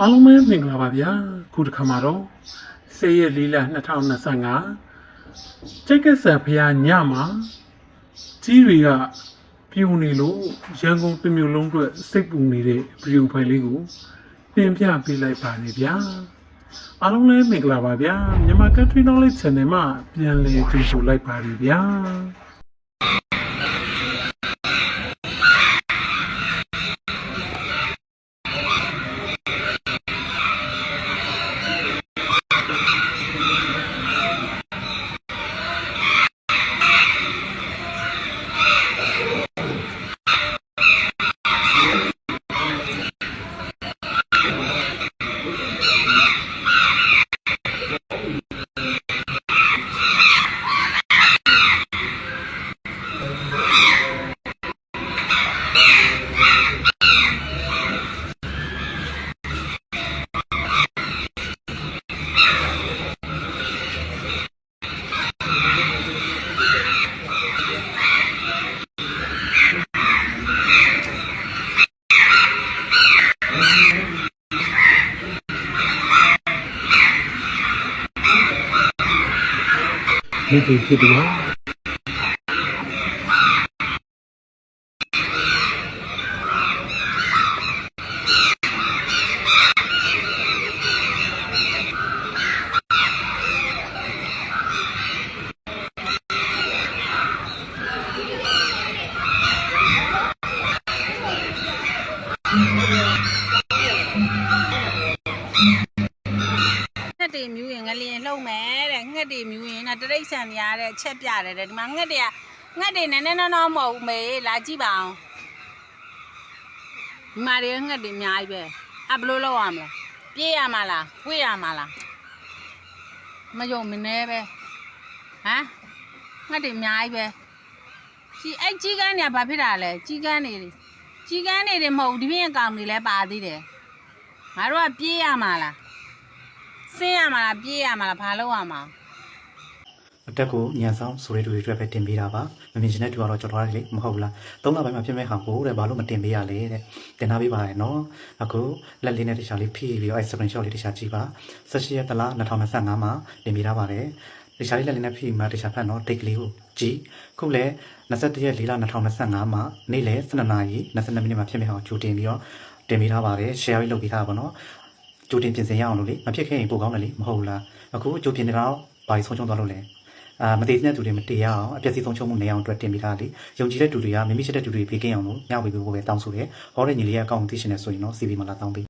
အားလုံးပဲမင်္ဂလာပါဗျာခုတစ်ခါမှာတော့စေရက်လေးလ2025ကျက်ကဆန်ဖျားညမှာကြီးတွေကပြူနေလို့ရန်ကုန်တစ်မြို့လုံးအတွက်စိတ်ပူနေတဲ့ဗီဒီယိုဖိုင်လေးကိုတင်ပြပေးလိုက်ပါနေဗျာအားလုံးလည်းမင်္ဂလာပါဗျာမြန်မာ Country Knowledge Channel မှာပြန်လည်ကြိုဆိုလိုက်ပါရဗျာ ဒီဒီဖြစ်တ တွေမြူရင်ငလျင်လှုပ်မယ်တဲ့ငှက်တွေမြူရင်တော့တရိတ်ဆန်များတဲ့အချက်ပြတယ်တဲ့ဒီမှာငှက်တွေကငှက်တွေနည်းနည်းနော်နော်မဟုတ်ဘူးမေလာကြည့်ပါအောင်ဒီမှာတွေငှက်တွေအများကြီးပဲအဘလို့လောက်ရမလဲပြေးရမှာလားဝေ့ရမှာလားမယုံမနေပဲဟမ်ငှက်တွေအများကြီးပဲကြီးအဲ့ကြီးကန်းတွေကဘာဖြစ်တာလဲကြီးကန်းတွေကြီးကန်းတွေတွေမဟုတ်ဘူးဒီပြင်အကောင်တွေလည်းပါသေးတယ်ငါတို့ကပြေးရမှာလား ဆင်းရမှာလားပြေးရမှာလားဘာလုပ်ရမှာအတက်ကိုညံဆောင်ဆိုတဲ့လူတွေအတွက်ပဲတင်ပေးတာပါမမြင်ချင်တဲ့သူကတော့ကြော်သွားတယ်လေမဟုတ်ဘူးလားသုံးလပိုင်းမှာဖြစ်မဲ့ဟာကိုတဲ့ဘာလို့မတင်ပေးရလဲတဲ့တင်ထားပေးပါရဲ့နော်အခုလက်လေးနဲ့တခြားလေးဖိပြီးတော့အဲ screenshot လေးတခြားကြည့်ပါ18ရက်တလား2025မှာတင်ပေးထားပါတယ်တခြားလေးလက်လေးနဲ့ဖိမှတခြားဖတ်နော်တိတ်ကလေးကိုကြည့်ခုလည်း21ရက်4လ2025မှာနေ့လယ်12နာရီ22မိနစ်မှာဖြစ်မဲ့ဟာကိုကြိုတင်ပြီးတော့တင်ပေးထားပါတယ် share လေးလုပ်ပေးထားပါတော့ ကြိုတင်ပြင်ဆင်ရအောင်လို့လေမဖြစ်ခဲ့ရင်ပိုကောင်းတယ်လေမဟုတ်ဘူးလားအခုကြိုပြင်နေတော့ဘာကြီးဆုံးချုံသွားလို့လဲအာမသေးတဲ့သူတွေမတေရအောင်အပြည့်စည်ဆုံးချုံမှုနေအောင်အတွက်တင်ပေးထားလေယုံကြည်တဲ့သူတွေကမိမိရှိတဲ့သူတွေဖေးကင်းအောင်လို့ညဝေပေးဖို့ပဲတောင်းဆိုတယ်ဟောတဲ့ညီလေးရဲ့အကောင့်သိရှင်နေဆိုရင်တော့ CV မှာလာတောင်းပေး